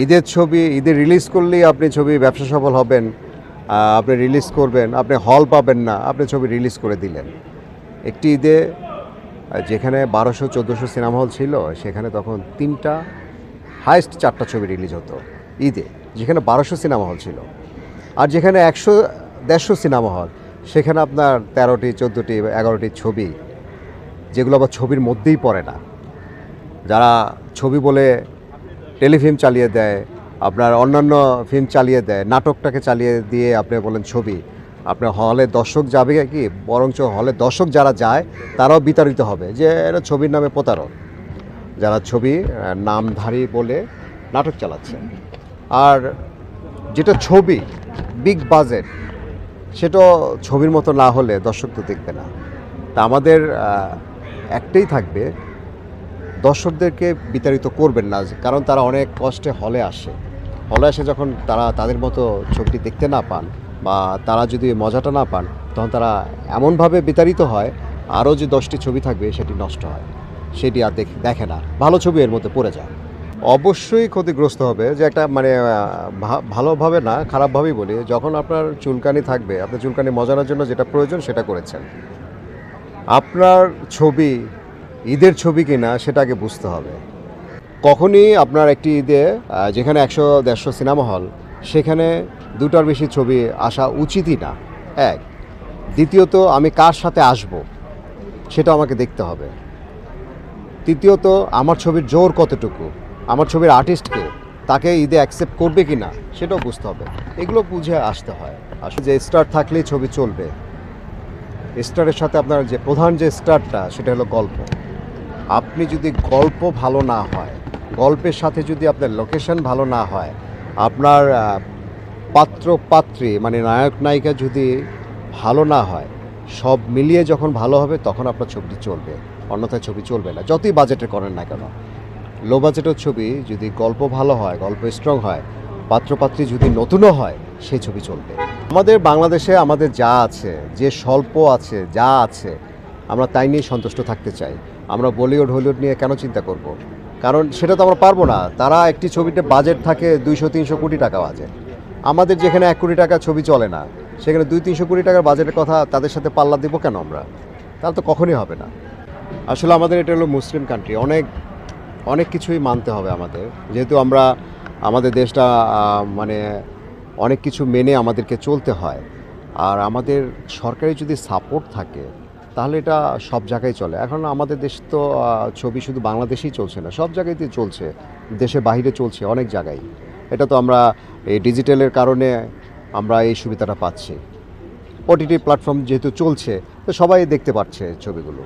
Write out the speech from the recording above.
ঈদের ছবি ঈদে রিলিজ করলেই আপনি ছবি ব্যবসা সফল হবেন আপনি রিলিজ করবেন, আপনি হল পাবেন না, আপনি ছবি রিলিজ করে দিলেন। একটি ঈদে যেখানে বারোশো, চোদ্দোশো সিনেমা হল ছিল, সেখানে তখন তিনটা হাইস্ট চারটা ছবি রিলিজ হতো ঈদে, যেখানে বারোশো সিনেমা হল ছিল। আর যেখানে একশো, দেড়শো সিনেমা হল সেখানে আপনার তেরোটি, চোদ্দোটি এগারোটি ছবি, যেগুলো আবার ছবির মধ্যেই পড়ে না। যারা ছবি বলে টেলিফিল্ম চালিয়ে দেয়, আপনার অন্যান্য ফিল্ম চালিয়ে দেয়, নাটকটাকে চালিয়ে দিয়ে আপনি বলেন ছবি। আপনার হলে দর্শক যাবে কি, বরঞ্চ হলে দর্শক যারা যায়, তারাও বিতাড়িত হবে। যে এটা ছবির নামে প্রতারক। যারা ছবি নামধারী বলে নাটক চালাচ্ছে। আর যেটা ছবি বিগ বাজেট সেটা ছবির মতো না হলে দর্শক তো দেখবে না। তা আমাদের একটাই থাকবে দর্শকদেরকে বিতাড়িত করবেন না, কারণ তারা অনেক কষ্টে হলে আসে। হলে আসে যখন তারা তাদের মতো ছবিটি দেখতে না পান বা তারা যদি মজাটা না পান, তখন তারা এমনভাবে বিতাড়িত হয়, আরও যে দশটি ছবি থাকবে সেটি নষ্ট হয়। সেটি আর দেখ- না। ভালো ছবি এর মধ্যে পড়ে যায়। অবশ্যই ক্ষতিগ্রস্ত হবে যে একটা মানে ভালোভাবে না, খারাপভাবেই বলি, যখন আপনার চুলকানি থাকবে আপনার চুলকানি মজানোর জন্য যেটা প্রয়োজন সেটা করেছেন। আপনার ছবি ঈদের ছবি কিনা সেটা আগে বুঝতে হবে। কখনই আপনার একটি ঈদে যেখানে একশো, দেড়শো সিনেমা হল, সেখানে দুটার বেশি ছবি আসা উচিতই না। এক, দ্বিতীয়ত, আমি কার সাথে আসব সেটা আমাকে দেখতে হবে। তৃতীয়ত, আমার ছবির জোর কতটুকু, আমার ছবির আর্টিস্টকে তাকে ঈদে অ্যাকসেপ্ট করবে কি না সেটাও বুঝতে হবে। এগুলো বুঝে আসতে হয়। আসলে যে স্টার থাকলেই ছবি চলবে। স্টারের সাথে আপনার যে প্রধান যে স্টারটা সেটা হলো গল্প। আপনি যদি গল্প ভালো না হয়, গল্পের সাথে যদি আপনার লোকেশন ভালো না হয়, আপনার পাত্র পাত্রী মানে নায়ক নায়িকা যদি ভালো না হয়, সব মিলিয়ে যখন ভালো হবে তখন আপনার ছবিটি চলবে। অন্যথায় ছবি চলবে না। যতই বাজেটে করেন না কেন। লো বাজেটের ছবি যদি গল্প ভালো হয়, গল্প স্ট্রং হয় পাত্রপাত্রী যদি নতুনও হয়, সেই ছবি চলবে। আমাদের বাংলাদেশে আমাদের যা আছে, যে স্বল্প আছে, যা আছে, আমরা তাই নিয়ে সন্তুষ্ট থাকতে চাই। আমরা বলিউড, হলিউড নিয়ে কেন চিন্তা করব। কারণ সেটা তো আমরা পারব না। তারা একটি ছবিতে বাজেট থাকে দুইশো, তিনশো কোটি টাকা বাজেট আমাদের যেখানে এক কোটি টাকা ছবি চলে না, সেখানে দুই, তিনশো কোটি টাকার বাজেটের কথা তাদের সাথে পাল্লা দিব কেন আমরা? তাহলে তো কখনই হবে না। আসলে আমাদের এটা হলো মুসলিম কান্ট্রি অনেক অনেক কিছুই মানতে হবে আমাদের। যেহেতু আমরা, আমাদের দেশটা মানে অনেক কিছু মেনে আমাদেরকে চলতে হয়। আর আমাদের সরকারি যদি সাপোর্ট থাকে তাহলে এটা সব জায়গায় চলে। এখন আমাদের দেশ তো ছবি শুধু বাংলাদেশেই চলছে না, সব জায়গাতেই চলছে, দেশে বাহিরে চলছে অনেক জায়গায়। এটা তো আমরা এই ডিজিটালের কারণে আমরা এই সুবিধাটা পাচ্ছি। ওটিটি প্ল্যাটফর্ম যেহেতু চলছে, তো সবাই দেখতে পাচ্ছে ছবিগুলো।